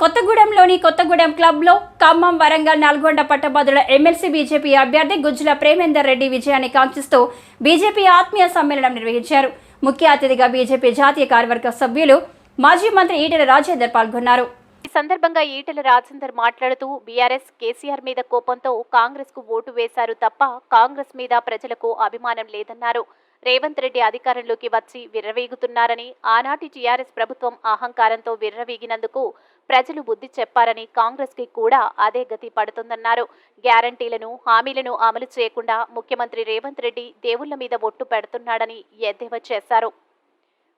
కొత్తగూడెంలోని కొత్తగూడెం క్లబ్లో ఖమ్మం వరంగల్ నల్గొండ పట్టభద్రుల MLC BJP అభ్యర్థి గుజ్జుల ప్రేమేందర్ రెడ్డి విజయాన్ని కాంక్షిస్తూ బీజేపీ ఆత్మీయ సమ్మేళనం నిర్వహించారు. ముఖ్య అతిథిగా బీజేపీ జాతీయ కార్యవర్గ సభ్యులు మాజీ మంత్రి ఈటెల రాజేందర్ పాల్గొన్నారు. ఈ సందర్భంగా ఈటెల రాజేందర్ మాట్లాడుతూ బీఆర్ఎస్ కేసీఆర్ మీద కోపంతో కాంగ్రెస్కు ఓటు వేశారు తప్ప కాంగ్రెస్ మీద ప్రజలకు అభిమానం లేదన్నారు. రేవంత్ రెడ్డి అధికారంలోకి వచ్చి విర్రవీగుతున్నారని ఆనాటి టీఆర్ఎస్ ప్రభుత్వం అహంకారంతో విర్రవీగినందుకు ప్రజలు బుద్ధి చెప్పారని కాంగ్రెస్కి కూడా అదే గతి పడుతుందన్నారు. గ్యారంటీలను హామీలను అమలు చేయకుండా ముఖ్యమంత్రి రేవంత్ రెడ్డి దేవుళ్ళ మీద ఒట్టు పెడుతున్నాడని ఎద్దేవా చేశారు.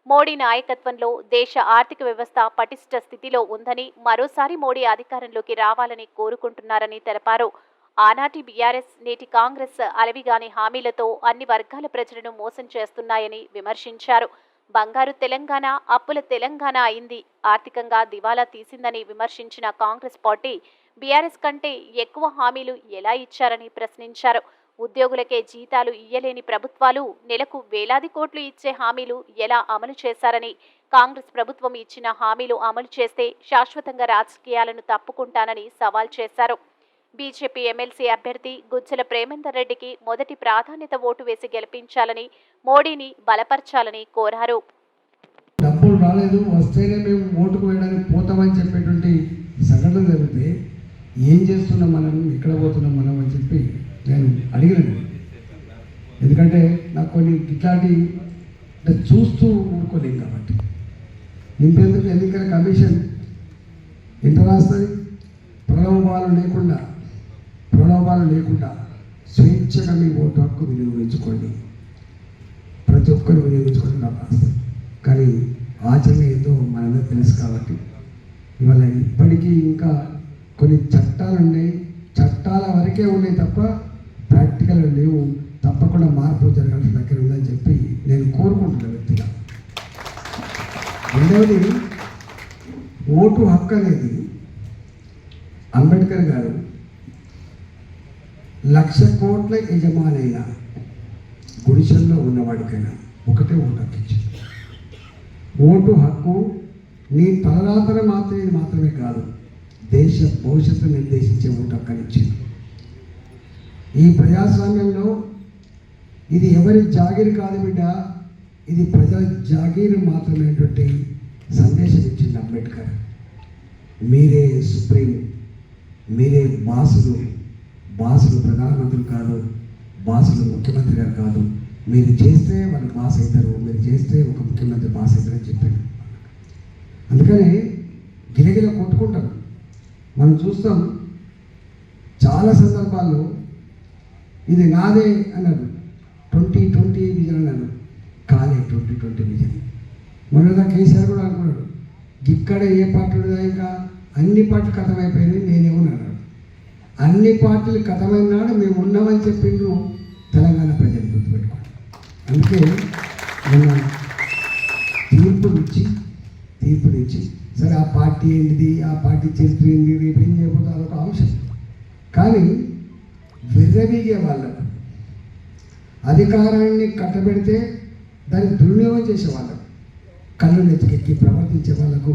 మోడీ నాయకత్వంలో దేశ ఆర్థిక వ్యవస్థ పటిష్ట స్థితిలో ఉందని మరోసారి మోడీ అధికారంలోకి రావాలని కోరుకుంటున్నారని తెలిపారు. ఆనాటి బీఆర్ఎస్ నేటి కాంగ్రెస్ అలవిగాని హామీలతో అన్ని వర్గాల ప్రజలను మోసం చేస్తున్నాయని విమర్శించారు. బంగారు తెలంగాణ అప్పుల తెలంగాణ అయింది. ఆర్థికంగా దివాలా తీసిందని విమర్శించిన కాంగ్రెస్ పార్టీ బీఆర్ఎస్ కంటే ఎక్కువ హామీలు ఎలా ఇచ్చారని ప్రశ్నించారు. ఉద్యోగులకే జీతాలు ఇయ్యలేని ప్రభుత్వాలు నెలకు వేలాది కోట్లు ఇచ్చే హామీలు ఎలా అమలు చేశారని కాంగ్రెస్ ప్రభుత్వం ఇచ్చిన హామీలు అమలు చేస్తే శాశ్వతంగా రాజకీయాలను తప్పుకుంటానని సవాల్ చేశారు. బీజేపీ ఎమ్మెల్సీ అభ్యర్థి గుజ్జల ప్రేమేందర్ రెడ్డికి మొదటి ప్రాధాన్యత ఓటు వేసి గెలిపించాలని మోడీని బలపరచాలని కోరారు. డబ్బులు రాలేదు వస్తేనే మేము ఓటుకు వేయడానికి పోతామని చెప్పేటువంటి సంఘటన జరిగితే ఏం చేస్తున్నాం మనం ఎక్కడ పోతున్నాం మనం అని చెప్పి నేను అడిగినాను ఎందుకంటే నాకు కొన్ని ఇట్లాంటి అంటే చూస్తూ ఊరుకోలేం కాబట్టి. ఇంతెందుకు ఎన్నికల కమిషన్ ఎంత రాస్తుంది? ప్రలోభాలు లేకుండా ప్రలోభాలు లేకుండా స్వేచ్ఛగా మీ ఓటు హక్కు వినియోగించుకోండి. ప్రతి ఒక్కరు వినియోగించుకోవడం నాకు కానీ ఆచరణ ఏదో మనందరూ తెలుసు కాబట్టి. ఇవాళ ఇప్పటికీ ఇంకా కొన్ని చట్టాలు ఉన్నాయి. చట్టాల వరకే ఉన్నాయి తప్ప ప్రాక్టికల్ లేవు. తప్పకుండా మార్పు జరగాల్సిన దగ్గర ఉందని చెప్పి నేను కోరుకుంటున్నాను వ్యక్తిగా. రెండవది ఓటు హక్కు అనేది అంబేద్కర్ గారు లక్ష కోట్ల యజమానైన గుడిసెల్లో ఉన్నవాడికైనా ఒకటే ఓటు హక్కు ఓటు హక్కు నీ తలరాతన మాత్రమే మాత్రమే కాదు దేశ భవిష్యత్తు నిర్దేశించే ఓటు హక్కనిచ్చింది ఇచ్చింది. ఈ ప్రజాస్వామ్యంలో ఇది ఎవరి జాగిరి కాదు బిడ్డ ఇది ప్రజల జాగీరు మాత్రమేటువంటి సందేశం ఇచ్చింది అంబేద్కర్. మీరే సుప్రీం మీరే బాసులు బాసులు ప్రధానమంత్రులు కాదు బాసులు ముఖ్యమంత్రి గారు కాదు. మీరు చేస్తే వాళ్ళు బాస్ అవుతారు మీరు చేస్తే ఒక ముఖ్యమంత్రి బాస్ అవుతారని చెప్పారు. చెప్పాడు అందుకని గిలగిల కొట్టుకుంటారు. మనం చూస్తాం చాలా సందర్భాల్లో ఇది నాదే అన్నాడు ట్వంటీ ట్వంటీ విజన్ అన్నాడు కాలే ట్వంటీ ట్వంటీ విజన్. మొన్నదా కేసీఆర్ కూడా అనుకున్నాడు ఇక్కడ ఏ పార్టీ ఇంకా అన్ని పార్టీలు కథమైపోయినాయి నేనేమన్నాడు అన్ని పార్టీలు కథమైనాడు మేము ఉన్నామని చెప్పిండ్రు తెలంగాణ ప్రజలు గుర్తుపెట్టుకోండి. అందుకే మన తీర్పునిచ్చి తీర్పునిచ్చి సరే ఆ పార్టీ ఏంటిది ఆ పార్టీ చరిత్ర ఏంటి రేపు ఏం చేయబోతే అదొక అంశం. కానీ విర్రవీగే వాళ్ళకు అధికారాన్ని కట్టబెడితే దాన్ని దుర్వినియోగం చేసే వాళ్ళకు కళ్ళు నెత్తికెక్కి ప్రవర్తించే వాళ్ళకు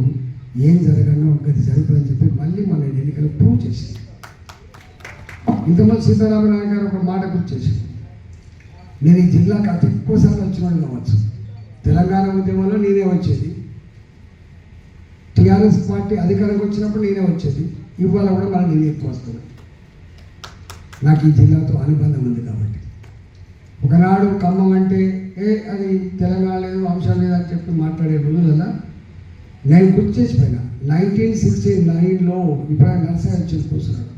ఏం జరగనో గది జరుగుతుందని చెప్పి మళ్ళీ మన ఎన్నికలు ప్రూవ్ చేసింది. ఇంతమంది సీతారామరావు గారు ఒక మాట గుర్తు చేసింది నేను ఈ జిల్లాకు అతి ఎక్కువసార్లు సార్లు వచ్చినాడు కావచ్చు. తెలంగాణ ఉద్యమంలో నేనే వచ్చేది. టీఆర్ఎస్ పార్టీ అధికారంకి వచ్చినప్పుడు నేనే వచ్చేది. ఇవాళ కూడా మళ్ళీ నేనే ఎక్కువ వస్తున్నాను నాకు ఈ జిల్లాతో అనుబంధం ఉంది కాబట్టి. ఒకనాడు ఖమ్మం అంటే ఏ అది తెలంగాణ లేదు అంశం లేదు అని చెప్పి మాట్లాడే రోజులలో నేను గుర్తు చేసిపోయినా. నైన్టీన్ సిక్స్టీ నైన్లో ఇబ్రాహిం నర్సరీ వచ్చి కూర్చున్నాడు